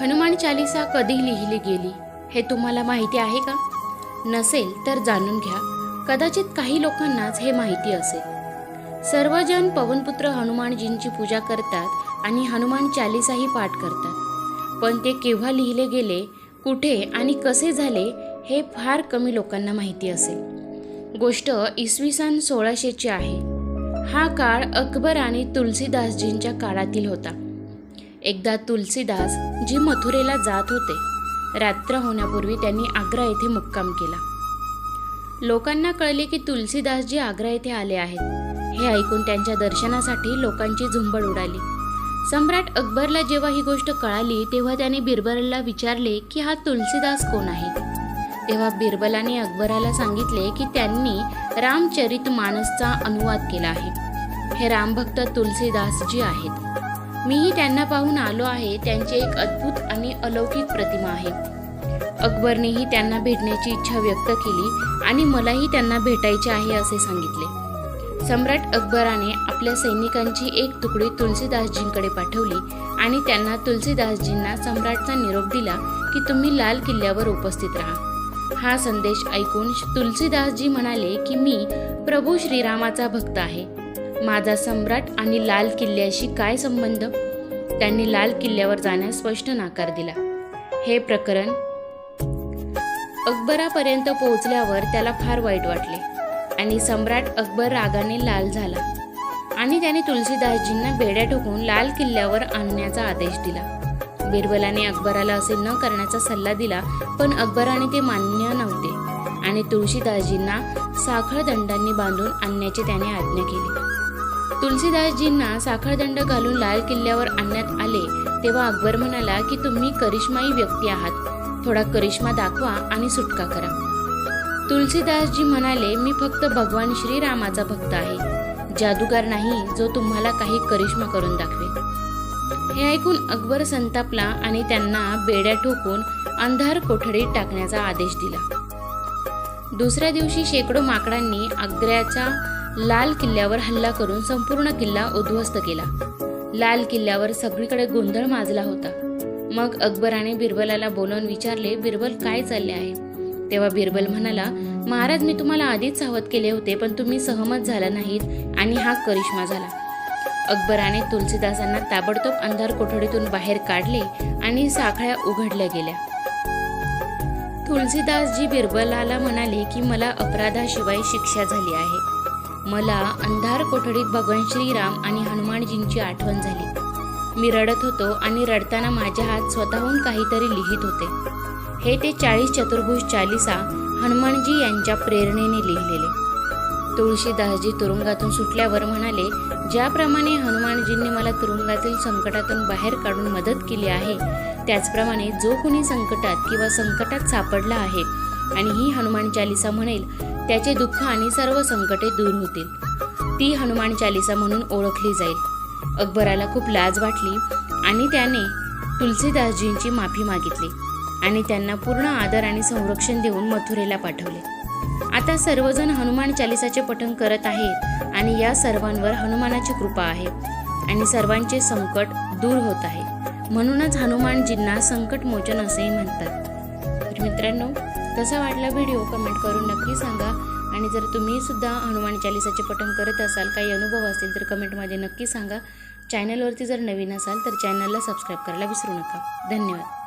हनुमान चालिसा कधी लिहिली गेली हे तुम्हाला माहिती आहे का? नसेल तर जाणून घ्या. कदाचित काही लोकांनाच हे माहिती असेल. सर्वजण पवनपुत्र हनुमानजींची पूजा करतात आणि हनुमान चालिसाही पाठ करतात. पण ते केव्हा लिहिले गेले कुठे आणि कसे झाले हे फार कमी लोकांना माहिती असेल. गोष्ट इसवी सन सोळाशेची आहे. हा काळ अकबर आणि तुलसीदासजींच्या काळातील होता. एकदा तुलसीदास जी मथुरेला जात होते. रात्र होण्यापूर्वी त्यांनी आग्रा येथे मुक्काम केला. लोकांना कळले की तुलसीदासजी आग्रा येथे आले आहेत. हे ऐकून त्यांच्या दर्शनासाठी लोकांची झुंबड उडाली. सम्राट अकबरला जेव्हा ही गोष्ट कळाली तेव्हा त्याने बिरबलला विचारले की हा तुलसीदास कोण आहे? तेव्हा बिरबलाने अकबराला सांगितले की त्यांनी रामचरित मानसचा अनुवाद केला आहे. हे रामभक्त तुलसीदासजी आहेत. मीही त्यांना पाहून आलो आहे. त्यांची एक अद्भुत आणि अलौकिक प्रतिमा आहे. अकबरनेही त्यांना भेटण्याची इच्छा व्यक्त केली आणि मलाही त्यांना भेटायचे आहे असे सांगितले. सम्राट अकबराने आपल्या सैनिकांची एक तुकडी तुलसीदासजींकडे पाठवली आणि त्यांना तुलसीदासजींना सम्राटचा निरोप दिला की तुम्ही लाल किल्ल्यावर उपस्थित राहा. हा संदेश ऐकून तुलसीदासजी म्हणाले की मी प्रभू श्रीरामाचा भक्त आहे. माझा सम्राट आणि लाल किल्ल्याशी काय संबंध? त्यांनी लाल किल्ल्यावर जाण्यास स्पष्ट नाकार दिला. हे प्रकरण अकबरापर्यंत पोहोचल्यावर त्याला फार वाईट वाटले आणि सम्राट अकबर रागाने लाल झाला आणि त्याने तुलसीदासजींना बेड्या ठोकून लाल किल्ल्यावर आणण्याचा आदेश दिला. बिरबलाने अकबराला असे न करण्याचा सल्ला दिला पण अकबराने ते मान्य नव्हते आणि तुळशीदासजींना साखळ दंडांनी बांधून आणण्याची त्याने आज्ञा केली. तुलसीदासजींना साखळदंड घालून लाल किल्ल्यावर आणण्यात आले तेव्हा अकबर म्हणाला की तुम्ही करिश्माई व्यक्ती आहात. थोडा करिश्मा दाखवा आणि सुटका करा. तुलसीदासजी म्हणाले मी फक्त भगवान श्रीरामाचा भक्त आहे. जादूगार नाही जो तुम्हाला काही करिश्मा करून दाखवेल हे ऐकून अकबर संतापला आणि त्यांना बेड्या ठोकून अंधार कोठडीत टाकण्याचा आदेश दिला. दुसऱ्या दिवशी शेकडो माकडांनी आग्र्याच्या लाल किल्ल्यावर हल्ला करून संपूर्ण किल्ला उद्ध्वस्त केला. लाल किल्ल्यावर सगळीकडे गोंधळ माजला होता. मग अकबराने बिरबलाला बोलवून विचारले बिरबल काय चालले आहे? तेव्हा बिरबल म्हणाला महाराज मी तुम्हाला आधीच सावध केले होते पण तुम्ही सहमत झाला नाहीत आणि हा करिश्मा झाला. अकबराने तुलसीदासांना ताबडतोब अंधार कोठडीतून बाहेर काढले आणि साखळ्या उघडल्या गेल्या. तुलसीदासजी बिरबलाला म्हणाले की मला अपराधाशिवाय शिक्षा झाली आहे. मला अंधार कोठडीत भगवान श्रीराम आणि हनुमानजींची आठवण झाली. मी रडत होतो आणि रडताना माझ्या हात स्वतःहून काहीतरी लिहित होते. हे ते चाळीस चतुर्भुज चालिसा हनुमानजी यांच्या प्रेरणेने लिहिलेले. तुळशीदासजी तुरुंगातून सुटल्यावर म्हणाले ज्याप्रमाणे हनुमानजींनी मला तुरुंगातील संकटातून बाहेर काढून मदत केली आहे त्याचप्रमाणे जो कोणी संकटात किंवा संकटात सापडला आहे आणि ही हनुमान चालिसा म्हणेल त्याचे दुःख आणि सर्व संकटे दूर होतील. ती हनुमान चालिसा म्हणून ओळखली जाईल. अकबराला खूप लाज वाटली आणि त्याने तुलसीदासजींची माफी मागितली आणि त्यांना पूर्ण आदर आणि संरक्षण देऊन मथुरेला पाठवले. आता सर्वजण हनुमान चालिसाचे पठण करत आहेत आणि या सर्वांवर हनुमानाची कृपा आहे आणि सर्वांचे संकट दूर होत आहे. म्हणूनच हनुमानजींना संकट मोचन असेही म्हणतात. तर मित्रांनो कसा वाटला व्हिडिओ कमेंट करून नक्की सांगा. आणि जर तुम्ही सुद्धा हनुमान चालिसाचे पठण करत असाल काही अनुभव असतील तर कमेंटमध्ये नक्की सांगा. चॅनलवरती जर नवीन असाल तर चॅनलला सबस्क्राईब करायला विसरू नका. धन्यवाद.